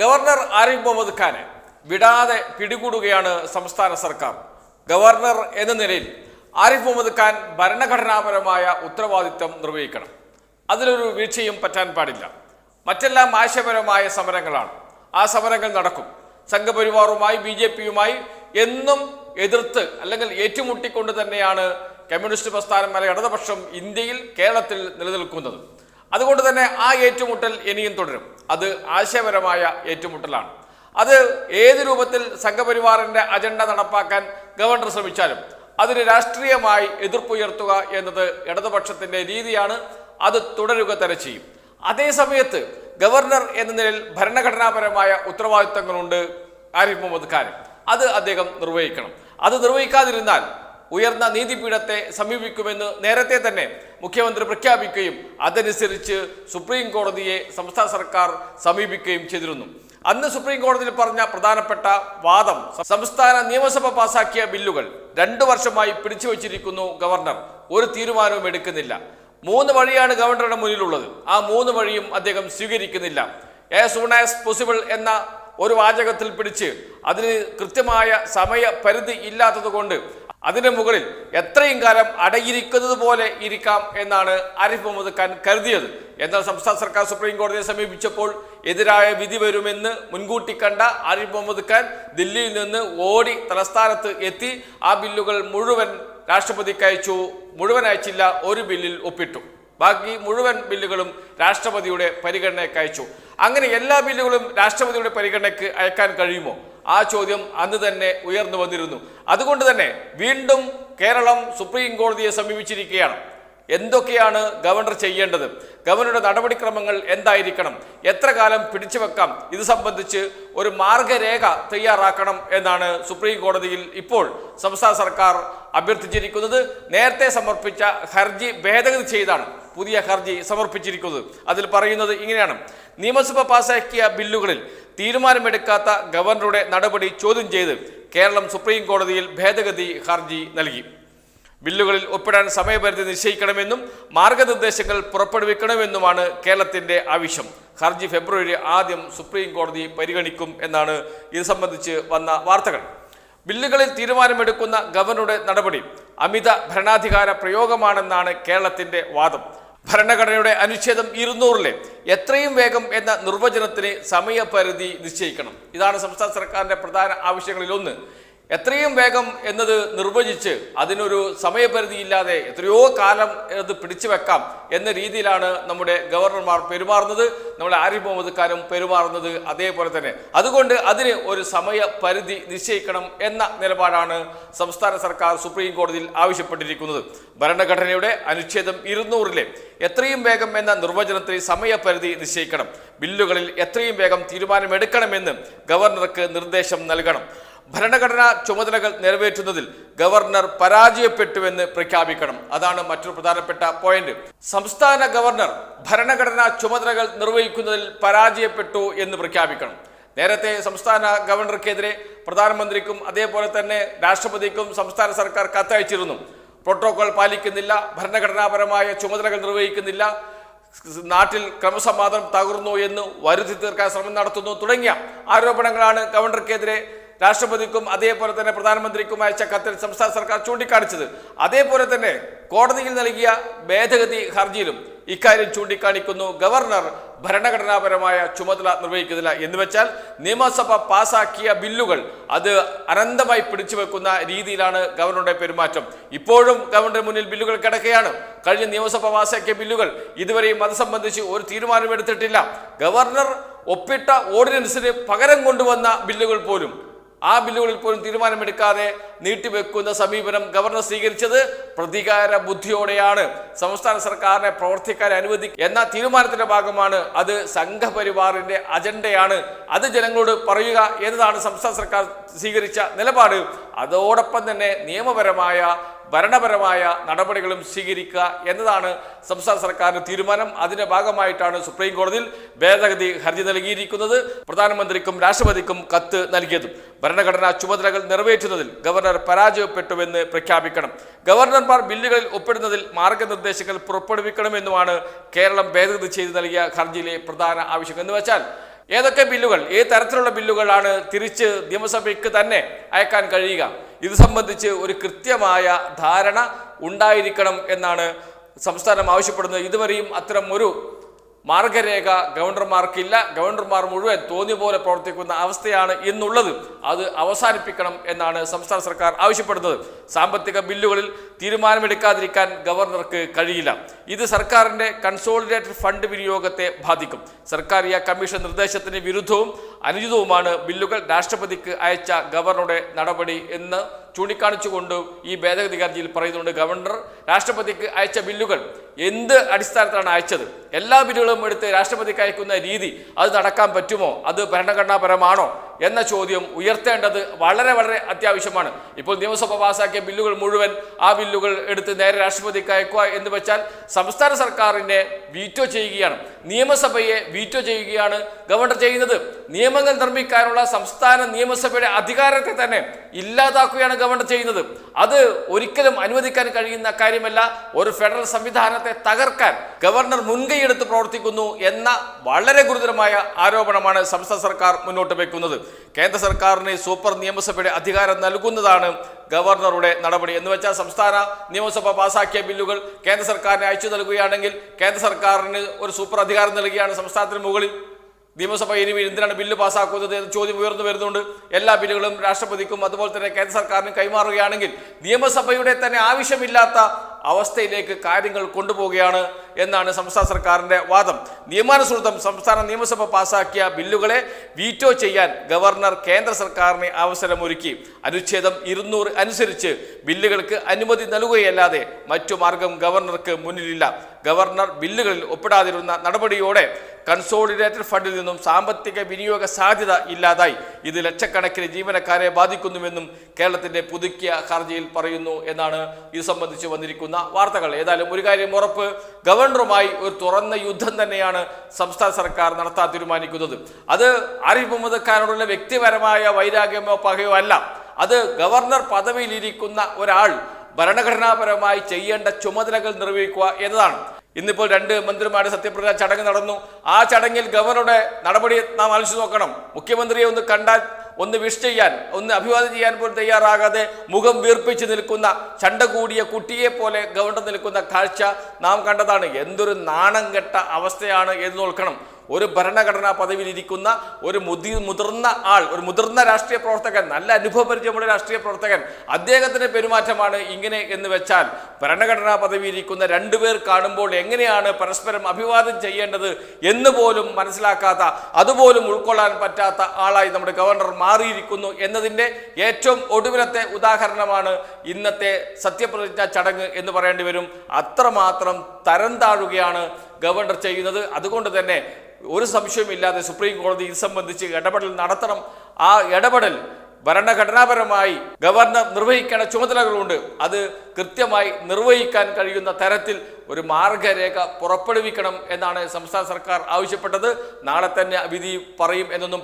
Governor Arif Muhammad ഖാനെ വിടാതെ പിടികൂടുകയാണ് സംസ്ഥാന സർക്കാർ. ഗവർണർ എന്ന നിലയിൽ ആരിഫ് മുഹമ്മദ് ഖാൻ ഭരണഘടനാപരമായ ഉത്തരവാദിത്വം നിർവഹിക്കണം. അതിലൊരു വീഴ്ചയും പറ്റാൻ പാടില്ല. മറ്റെല്ലാം ആശയപരമായ സമരങ്ങളാണ്. ആ സമരങ്ങൾ നടക്കും. സംഘപരിവാറുമായി ബി ജെ പിയുമായി എന്നും എതിർത്ത് അല്ലെങ്കിൽ ഏറ്റുമുട്ടിക്കൊണ്ട് തന്നെയാണ് കമ്മ്യൂണിസ്റ്റ് പ്രസ്ഥാനം അല്ലെ ഇടതുപക്ഷം ഇന്ത്യയിൽ കേരളത്തിൽ നിലനിൽക്കുന്നത്. അതുകൊണ്ട് തന്നെ ആ ഏറ്റുമുട്ടൽ ഇനിയും തുടരും. അത് ആശയപരമായ ഏറ്റുമുട്ടലാണ്. അത് ഏത് രൂപത്തിൽ സംഘപരിവാറിന്റെ അജണ്ട നടപ്പാക്കാൻ ഗവർണർ ശ്രമിച്ചാലും അതിന് രാഷ്ട്രീയമായി എതിർപ്പുയർത്തുക എന്നത് ഇടതുപക്ഷത്തിന്റെ രീതിയാണ് അത് തുടരുക തന്നെ ചെയ്യും. അതേസമയത്ത് ഗവർണർ എന്ന നിലയിൽ ഭരണഘടനാപരമായ ഉത്തരവാദിത്തങ്ങളുണ്ട് ആരിഫ് മുഹമ്മദ് ഖാൻ അത് അദ്ദേഹം നിർവഹിക്കണം. അത് നിർവഹിക്കാതിരുന്നാൽ ഉയർന്ന നീതിപീഠത്തെ സമീപിക്കുമെന്ന് നേരത്തെ തന്നെ മുഖ്യമന്ത്രി പ്രഖ്യാപിക്കുകയും അതനുസരിച്ച് സുപ്രീം കോടതിയെ സംസ്ഥാന സർക്കാർ സമീപിക്കുകയും ചെയ്തിരുന്നു. അന്ന് സുപ്രീം കോടതിയിൽ പറഞ്ഞ പ്രധാനപ്പെട്ട വാദം സംസ്ഥാന നിയമസഭ പാസാക്കിയ ബില്ലുകൾ രണ്ടു വർഷമായി പിടിച്ചു വച്ചിരിക്കുന്നു ഗവർണർ. ഒരു തീരുമാനവും എടുക്കുന്നില്ല. മൂന്ന് വഴിയാണ് ഗവർണറുടെ മുന്നിലുള്ളത്. ആ മൂന്ന് വഴിയും അദ്ദേഹം സ്വീകരിക്കുന്നില്ല. ആസ് സൂൺ ആസ് പോസിബിൾ എന്ന ഒരു വാചകത്തിൽ പിടിച്ച് അതിന് കൃത്യമായ സമയപരിധി ഇല്ലാത്തത് കൊണ്ട് അതിന് മുകളിൽ എത്രയും കാലം അടയിരിക്കുന്നത് പോലെ ഇരിക്കാം എന്നാണ് ആരിഫ് മുഹമ്മദ് ഖാൻ കരുതിയത്. എന്നാൽ സംസ്ഥാന സർക്കാർ സുപ്രീം കോടതിയെ സമീപിച്ചപ്പോൾ എതിരായ വിധി വരുമെന്ന് മുൻകൂട്ടി കണ്ട ആരിഫ് മുഹമ്മദ് ഖാൻ ദില്ലിയിൽ നിന്ന് ഓടി തലസ്ഥാനത്ത് എത്തി. ആ ബില്ലുകൾ മുഴുവൻ രാഷ്ട്രപതിക്ക് അയച്ചു. മുഴുവൻ അയച്ചില്ല. ഒരു ബില്ലിൽ ഒപ്പിട്ടു. ബാക്കി മുഴുവൻ ബില്ലുകളും രാഷ്ട്രപതിയുടെ പരിഗണനയ്ക്ക് അയച്ചു. അങ്ങനെ എല്ലാ ബില്ലുകളും രാഷ്ട്രപതിയുടെ പരിഗണനയ്ക്ക് അയക്കാൻ കഴിയുമോ? ആ ചോദ്യം അന്ന് തന്നെ ഉയർന്നു വന്നിരുന്നു. അതുകൊണ്ട് തന്നെ വീണ്ടും കേരളം സുപ്രീം കോടതിയെ സമീപിച്ചിരിക്കുകയാണ്. എന്തൊക്കെയാണ് ഗവർണർ ചെയ്യേണ്ടത്? ഗവർണറുടെ നടപടിക്രമങ്ങൾ എന്തായിരിക്കണം? എത്ര കാലം പിടിച്ചു വെക്കാം? ഇത് സംബന്ധിച്ച് ഒരു മാർഗരേഖ തയ്യാറാക്കണം എന്നാണ് സുപ്രീം കോടതിയിൽ ഇപ്പോൾ സംസ്ഥാന സർക്കാർ അഭ്യർത്ഥിച്ചിരിക്കുന്നത്. നേരത്തെ സമർപ്പിച്ച ഹർജി ഭേദഗതി ചെയ്താണ് പുതിയ ഹർജി സമർപ്പിച്ചിരിക്കുന്നത്. അതിൽ പറയുന്നത് ഇങ്ങനെയാണ്. നിയമസഭ പാസാക്കിയ ബില്ലുകളിൽ തീരുമാനമെടുക്കാത്ത ഗവർണറുടെ നടപടി ചോദ്യം ചെയ്ത് കേരളം സുപ്രീം കോടതിയിൽ ഭേദഗതി ഹർജി നൽകി. ബില്ലുകളിൽ ഒപ്പിടാൻ സമയപരിധി നിശ്ചയിക്കണമെന്നും മാർഗനിർദ്ദേശങ്ങൾ പുറപ്പെടുവിക്കണമെന്നുമാണ് കേരളത്തിന്റെ ആവശ്യം. ഹർജി ഫെബ്രുവരി ആദ്യം സുപ്രീം കോടതി പരിഗണിക്കും എന്നാണ് ഇത് സംബന്ധിച്ച് വന്ന വാർത്തകൾ. ബില്ലുകളിൽ തീരുമാനമെടുക്കുന്ന ഗവർണറുടെ നടപടി അമിത ഭരണാധികാര പ്രയോഗമാണെന്നാണ് കേരളത്തിന്റെ വാദം. ഭരണഘടനയുടെ അനുച്ഛേദം ഇരുന്നൂറിലെ എത്രയും വേഗം എന്ന നിർവചനത്തിന് സമയപരിധി നിശ്ചയിക്കണം. ഇതാണ് സംസ്ഥാന സർക്കാരിന്റെ പ്രധാന ആവശ്യങ്ങളിൽ ഒന്ന് എത്രയും വേഗം എന്നത് നിർവചിച്ച് അതിനൊരു സമയപരിധി ഇല്ലാതെ എത്രയോ കാലം അത് പിടിച്ചു വെക്കാം എന്ന രീതിയിലാണ് നമ്മുടെ ഗവർണർമാർ പെരുമാറുന്നത് നമ്മുടെ ആരിഫ് മുഹമ്മദ് ഖാനും പെരുമാറുന്നത് അതേപോലെ തന്നെ. അതുകൊണ്ട് അതിന് ഒരു സമയപരിധി നിശ്ചയിക്കണം എന്ന നിലപാടാണ് സംസ്ഥാന സർക്കാർ സുപ്രീം കോടതിയിൽ ആവശ്യപ്പെട്ടിരിക്കുന്നത്. ഭരണഘടനയുടെ അനുച്ഛേദം ഇരുന്നൂറിലെ എത്രയും വേഗം എന്ന നിർവചനത്തിൽ സമയപരിധി നിശ്ചയിക്കണം. ബില്ലുകളിൽ എത്രയും വേഗം തീരുമാനമെടുക്കണമെന്ന് ഗവർണർക്ക് നിർദ്ദേശം നൽകണം. ഭരണഘടനാ ചുമതലകൾ നിറവേറ്റുന്നതിൽ ഗവർണർ പരാജയപ്പെട്ടുവെന്ന് പ്രഖ്യാപിക്കണം. അതാണ് മറ്റൊരു പ്രധാനപ്പെട്ട പോയിന്റ്. സംസ്ഥാന ഗവർണർ ഭരണഘടനാ ചുമതലകൾ നിർവഹിക്കുന്നതിൽ പരാജയപ്പെട്ടു എന്ന് പ്രഖ്യാപിക്കണം. നേരത്തെ സംസ്ഥാന ഗവർണർക്കെതിരെ പ്രധാനമന്ത്രിക്കും അതേപോലെ തന്നെ രാഷ്ട്രപതിക്കും സംസ്ഥാന സർക്കാർ കത്തയച്ചിരുന്നു. പ്രോട്ടോകോൾ പാലിക്കുന്നില്ല ഭരണഘടനാപരമായ ചുമതലകൾ നിർവഹിക്കുന്നില്ല നാട്ടിൽ ക്രമസമാധാനം തകർന്നു എന്ന് വരുത്തി തീർക്കാൻ ശ്രമം നടത്തുന്നു തുടങ്ങിയ ആരോപണങ്ങളാണ് ഗവർണർക്കെതിരെ രാഷ്ട്രപതിക്കും അതേപോലെ തന്നെ പ്രധാനമന്ത്രിക്കും അയച്ച കത്തിൽ സംസ്ഥാന സർക്കാർ ചൂണ്ടിക്കാണിച്ചത്. അതേപോലെ തന്നെ കോടതിയിൽ നൽകിയ ഭേദഗതി ഹർജിയിലും ഇക്കാര്യം ചൂണ്ടിക്കാണിക്കുന്നു. ഗവർണർ ഭരണഘടനാപരമായ ചുമതല നിർവഹിക്കുന്നില്ല. എന്ന് വെച്ചാൽ നിയമസഭ പാസാക്കിയ ബില്ലുകൾ അത് അനന്തമായി പിടിച്ചു വെക്കുന്ന രീതിയിലാണ് ഗവർണറുടെ പെരുമാറ്റം. ഇപ്പോഴും ഗവർണറുടെ മുന്നിൽ ബില്ലുകൾ കിടക്കുകയാണ്. കഴിഞ്ഞ നിയമസഭ പാസാക്കിയ ബില്ലുകൾ ഇതുവരെയും അത് സംബന്ധിച്ച് ഒരു തീരുമാനമെടുത്തിട്ടില്ല. ഗവർണർ ഒപ്പിട്ട ഓർഡിനൻസിന് പകരം കൊണ്ടുവന്ന ബില്ലുകൾ പോലും ആ ബില്ലുകളിൽ പോലും തീരുമാനമെടുക്കാതെ നീട്ടിവെക്കുന്ന സമീപനം ഗവർണർ സ്വീകരിച്ചത് പ്രതികാര ബുദ്ധിയോടെയാണ്. സംസ്ഥാന സർക്കാരിനെ പ്രവർത്തിക്കാൻ അനുവദി എന്ന തീരുമാനത്തിന്റെ ഭാഗമാണ് അത് സംഘപരിവാറിന്റെ അജണ്ടയാണ്. അത് ജനങ്ങളോട് പറയുക എന്നതാണ് സംസ്ഥാന സർക്കാർ സ്വീകരിച്ച നിലപാട്. അതോടൊപ്പം തന്നെ നിയമപരമായ ഭരണപരമായ നടപടികളും സ്വീകരിക്കുക എന്നതാണ് സംസ്ഥാന സർക്കാരിന്റെ തീരുമാനം. അതിന്റെ ഭാഗമായിട്ടാണ് സുപ്രീം കോടതിയിൽ ഭേദഗതി ഹർജി നൽകിയിരിക്കുന്നത്. പ്രധാനമന്ത്രിക്കും രാഷ്ട്രപതിക്കും കത്ത് നൽകിയതും. ഭരണഘടനാ ചുമതലകൾ നിറവേറ്റുന്നതിൽ ഗവർണർ പരാജയപ്പെട്ടുവെന്ന് പ്രഖ്യാപിക്കണം. ഗവർണർമാർ ബില്ലുകളിൽ ഒപ്പിടുന്നതിൽ മാർഗനിർദ്ദേശങ്ങൾ പുറപ്പെടുവിക്കണമെന്നുമാണ് കേരളം ഭേദഗതി ചെയ്ത് നൽകിയ ഹർജിയിലെ പ്രധാന ആവശ്യം. എന്ന് വെച്ചാൽ ഏതൊക്കെ ബില്ലുകൾ ഏത് തരത്തിലുള്ള ബില്ലുകളാണ് തിരിച്ച് നിയമസഭയ്ക്ക് തന്നെ അയക്കാൻ കഴിയുക? ഇത് സംബന്ധിച്ച് ഒരു കൃത്യമായ ധാരണ ഉണ്ടായിരിക്കണം എന്നാണ് സംസ്ഥാനം ആവശ്യപ്പെടുന്നത്. ഇതുവരെയും അത്തരം ഒരു മാർഗരേഖ ഗവർണർമാർക്കില്ല. ഗവർണർമാർ മുഴുവൻ തോന്നിയ പോലെ പ്രവർത്തിക്കുന്ന അവസ്ഥയാണ് ഇന്നുള്ളത്. അത് അവസാനിപ്പിക്കണം എന്നാണ് സംസ്ഥാന സർക്കാർ ആവശ്യപ്പെടുന്നത്. സാമ്പത്തിക ബില്ലുകളിൽ തീരുമാനമെടുക്കാതിരിക്കാൻ ഗവർണർക്ക് കഴിയില്ല. ഇത് സർക്കാരിന്റെ കൺസോളിഡേറ്റഡ് ഫണ്ട് വിനിയോഗത്തെ ബാധിക്കും. സർക്കാർ കമ്മീഷൻ നിർദ്ദേശത്തിന് വിരുദ്ധവും അനുചിതവുമാണ് ബില്ലുകൾ രാഷ്ട്രപതിക്ക് അയച്ച ഗവർണറുടെ നടപടി എന്ന് ചൂണ്ടിക്കാണിച്ചുകൊണ്ട് ഈ ഭേദഗതി ഹർജിയിൽ പറയുന്നുണ്ട് ഗവർണർ. രാഷ്ട്രപതിക്ക് അയച്ച ബില്ലുകൾ എന്ത് അടിസ്ഥാനത്തിലാണ് അയച്ചത്? എല്ലാ ബില്ലുകളും എടുത്ത് രാഷ്ട്രപതിക്ക് അയക്കുന്ന രീതി അത് നടക്കാൻ പറ്റുമോ? അത് ഭരണഘടനാപരമാണോ? എന്ന ചോദ്യം ഉയർത്തേണ്ടത് വളരെ വളരെ അത്യാവശ്യമാണ്. ഇപ്പോൾ നിയമസഭ പാസാക്കിയ ബില്ലുകൾ മുഴുവൻ ആ ബില്ലുകൾ എടുത്ത് നേരെ രാഷ്ട്രപതിക്ക് അയക്കുക എന്ന് വെച്ചാൽ സംസ്ഥാന സർക്കാരിനെ വീറ്റോ ചെയ്യുകയാണ്. നിയമസഭയെ വീറ്റോ ചെയ്യുകയാണ് ഗവർണർ ചെയ്യുന്നത്. നിയമങ്ങൾ നിർമ്മിക്കാനുള്ള സംസ്ഥാന നിയമസഭയുടെ അധികാരത്തെ തന്നെ ഇല്ലാതാക്കുകയാണ് ഗവർണർ ചെയ്യുന്നത്. അത് ഒരിക്കലും അനുവദിക്കാൻ കഴിയുന്ന കാര്യമല്ല. ഒരു ഫെഡറൽ സംവിധാനത്തെ തകർക്കാൻ ഗവർണർ മുൻകൈയെടുത്ത് പ്രവർത്തിക്കുന്നു എന്ന വളരെ ഗുരുതരമായ ആരോപണമാണ് സംസ്ഥാന സർക്കാർ മുന്നോട്ട് വെക്കുന്നത്. കേന്ദ്ര സർക്കാരിന് സൂപ്പർ നിയമസഭയുടെ അധികാരം നൽകുന്നതാണ് ഗവർണറുടെ നടപടി. എന്ന് വെച്ചാൽ സംസ്ഥാന നിയമസഭ പാസാക്കിയ ബില്ലുകൾ കേന്ദ്ര സർക്കാരിന് അയച്ചു നൽകുകയാണെങ്കിൽ കേന്ദ്ര സർക്കാരിന് ഒരു സൂപ്പർ അധികാരം നൽകുകയാണ് സംസ്ഥാനത്തിന് മുകളിൽ. നിയമസഭ ഇനി എന്തിനാണ് ബില്ല് പാസ്സാക്കുന്നത് എന്ന ചോദ്യം ഉയർന്നു വരുന്നുണ്ട്. എല്ലാ ബില്ലുകളും രാഷ്ട്രപതിക്കും അതുപോലെ തന്നെ കേന്ദ്ര സർക്കാരിനും കൈമാറുകയാണെങ്കിൽ നിയമസഭയുടെ തന്നെ ആവശ്യമില്ലാത്ത അവസ്ഥയിലേക്ക് കാര്യങ്ങൾ കൊണ്ടുപോവുകയാണ് എന്നാണ് സംസ്ഥാന സർക്കാരിന്റെ വാദം. നിയമാനുസൃതം സംസ്ഥാന നിയമസഭ പാസാക്കിയ ബില്ലുകളെ വീറ്റോ ചെയ്യാൻ ഗവർണർ കേന്ദ്ര സർക്കാരിന് അവസരമൊരുക്കി. അനുച്ഛേദം ഇരുന്നൂറ് അനുസരിച്ച് ബില്ലുകൾക്ക് അനുമതി നൽകുകയല്ലാതെ മറ്റു മാർഗം ഗവർണർക്ക് മുന്നിലില്ല. ഗവർണർ ബില്ലുകളിൽ ഒപ്പിടാതിരുന്ന നടപടിയോടെ കൺസോളിഡേറ്റഡ് ഫണ്ടിൽ നിന്നും സാമ്പത്തിക വിനിയോഗ സാധ്യത ഇല്ലാതായി. ഇത് ലക്ഷക്കണക്കിന് ജീവനക്കാരെ ബാധിക്കുന്നുവെന്നും കേരളത്തിന്റെ പുതുക്കിയ ഹർജിയിൽ പറയുന്നു എന്നാണ് ഇത് സംബന്ധിച്ച് വന്നിരിക്കുന്ന വാർത്തകൾ. ഏതായാലും ഒരു കാര്യം ഉറപ്പ് ഗവർണറുമായി ഒരു തുറന്ന യുദ്ധം തന്നെയാണ് സംസ്ഥാന സർക്കാർ നടത്താൻ തീരുമാനിക്കുന്നത്. അത് ആരിഫ് മുഹമ്മദ് ഖാനോടുള്ള വ്യക്തിപരമായ വൈരാഗ്യമോ പകയോ അല്ല. അത് ഗവർണർ പദവിയിലിരിക്കുന്ന ഒരാൾ ഭരണഘടനാപരമായി ചെയ്യേണ്ട ചുമതലകൾ നിർവഹിക്കുക എന്നതാണ്. ഇന്നിപ്പോൾ രണ്ട് മന്ത്രിമാരുടെ സത്യപ്രതിജ്ഞ ചടങ്ങ് നടന്നു. ആ ചടങ്ങിൽ ഗവർണറുടെ നടപടി നാം ആലോചിച്ച് നോക്കണം. മുഖ്യമന്ത്രിയെ ഒന്ന് കണ്ടാൽ ഒന്ന് വിഷ് ചെയ്യാൻ ഒന്ന് അഭിവാദ്യം ചെയ്യാൻ പോലും തയ്യാറാകാതെ മുഖം വീർപ്പിച്ച് നിൽക്കുന്ന ചണ്ട കൂടിയ കുട്ടിയെ പോലെ ഗവർണർ നിൽക്കുന്ന കാഴ്ച നാം കണ്ടതാണ്. എന്തൊരു നാണം കെട്ട അവസ്ഥയാണ് എന്ന് നോക്കണം ഒരു ഭരണഘടനാ പദവിയിലിരിക്കുന്ന ഒരു മുതി മുതിർന്ന ആൾ ഒരു മുതിർന്ന രാഷ്ട്രീയ പ്രവർത്തകൻ നല്ല അനുഭവപരിചയമുള്ള രാഷ്ട്രീയ പ്രവർത്തകൻ അദ്ദേഹത്തിന്റെ പെരുമാറ്റമാണ് ഇങ്ങനെ എന്ന് വെച്ചാൽ ഭരണഘടനാ പദവിയിൽ ഇരിക്കുന്ന രണ്ടുപേർ കാണുമ്പോൾ എങ്ങനെയാണ് പരസ്പരം അഭിവാദം ചെയ്യേണ്ടത് എന്ന് പോലും മനസ്സിലാക്കാത്ത അതുപോലും ഉൾക്കൊള്ളാൻ പറ്റാത്ത ആളായി നമ്മുടെ ഗവർണർ മാറിയിരിക്കുന്നു എന്നതിന്റെ ഏറ്റവും ഒടുവിലത്തെ ഉദാഹരണമാണ് ഇന്നത്തെ സത്യപ്രതിജ്ഞ ചടങ്ങ് എന്ന് പറയേണ്ടി വരും. അത്രമാത്രം തരം താഴുകയാണ് ഗവർണർ ചെയ്യുന്നത്. അതുകൊണ്ട് തന്നെ ഒരു സംശയമില്ലാതെ സുപ്രീം കോടതി ഇത് സംബന്ധിച്ച് ഇടപെടൽ നടത്തണം. ആ ഇടപെടൽ ഭരണഘടനാപരമായി ഗവർണർ നിർവഹിക്കേണ്ട ചുമതലകളുണ്ട്. അത് കൃത്യമായി നിർവഹിക്കാൻ കഴിയുന്ന തരത്തിൽ ഒരു മാർഗരേഖ പുറപ്പെടുവിക്കണം എന്നാണ് സംസ്ഥാന സർക്കാർ ആവശ്യപ്പെട്ടത്. നാളെ തന്നെ വിധി പറയും എന്നൊന്നും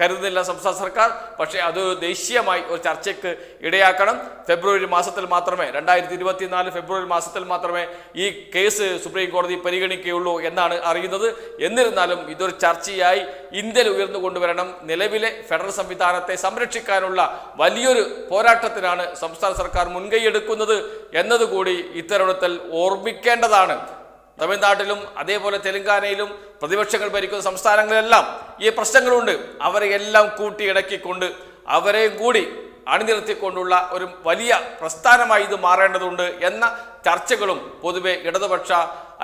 കരുതുന്നില്ല സംസ്ഥാന സർക്കാർ. പക്ഷേ അത് ദേശീയമായി ഒരു ചർച്ചയ്ക്ക് ഇടയാക്കണം. ഫെബ്രുവരി മാസത്തിൽ മാത്രമേ രണ്ടായിരത്തി ഇരുപത്തിനാല് ഫെബ്രുവരി മാസത്തിൽ മാത്രമേ ഈ കേസ് സുപ്രീം കോടതി പരിഗണിക്കുകയുള്ളൂ എന്നാണ് അറിയുന്നത്. എന്നിരുന്നാലും ഇതൊരു ചർച്ചയായി ഇന്ത്യയിൽ ഉയർന്നു കൊണ്ടുവരണം. നിലവിലെ ഫെഡറൽ സംവിധാനത്തെ സംരക്ഷിക്കാനുള്ള വലിയൊരു പോരാട്ടത്തിനാണ് സംസ്ഥാന സർക്കാർ മുൻകൈയെടുക്കുന്നത് എന്നതുകൂടി ഇത്തരുണത്തിൽ ഓർമ്മിക്കേണ്ടതാണ്. തമിഴ്നാട്ടിലും അതേപോലെ തെലങ്കാനയിലും പ്രതിപക്ഷങ്ങൾ ഭരിക്കുന്ന സംസ്ഥാനങ്ങളിലെല്ലാം ഈ പ്രശ്നങ്ങളുണ്ട്. അവരെ എല്ലാം കൂട്ടിയിണക്കിക്കൊണ്ട് അവരെയും കൂടി അണിനിർത്തിക്കൊണ്ടുള്ള ഒരു വലിയ പ്രസ്ഥാനമായി ഇത് മാറേണ്ടതുണ്ട് എന്ന ചർച്ചകളും പൊതുവെ ഇടതുപക്ഷ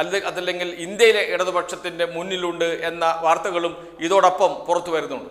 അല്ലെ അതല്ലെങ്കിൽ ഇന്ത്യയിലെ ഇടതുപക്ഷത്തിന്റെ മുന്നിലുണ്ട് എന്ന വാർത്തകളും ഇതോടൊപ്പം പുറത്തു വരുന്നുണ്ട്.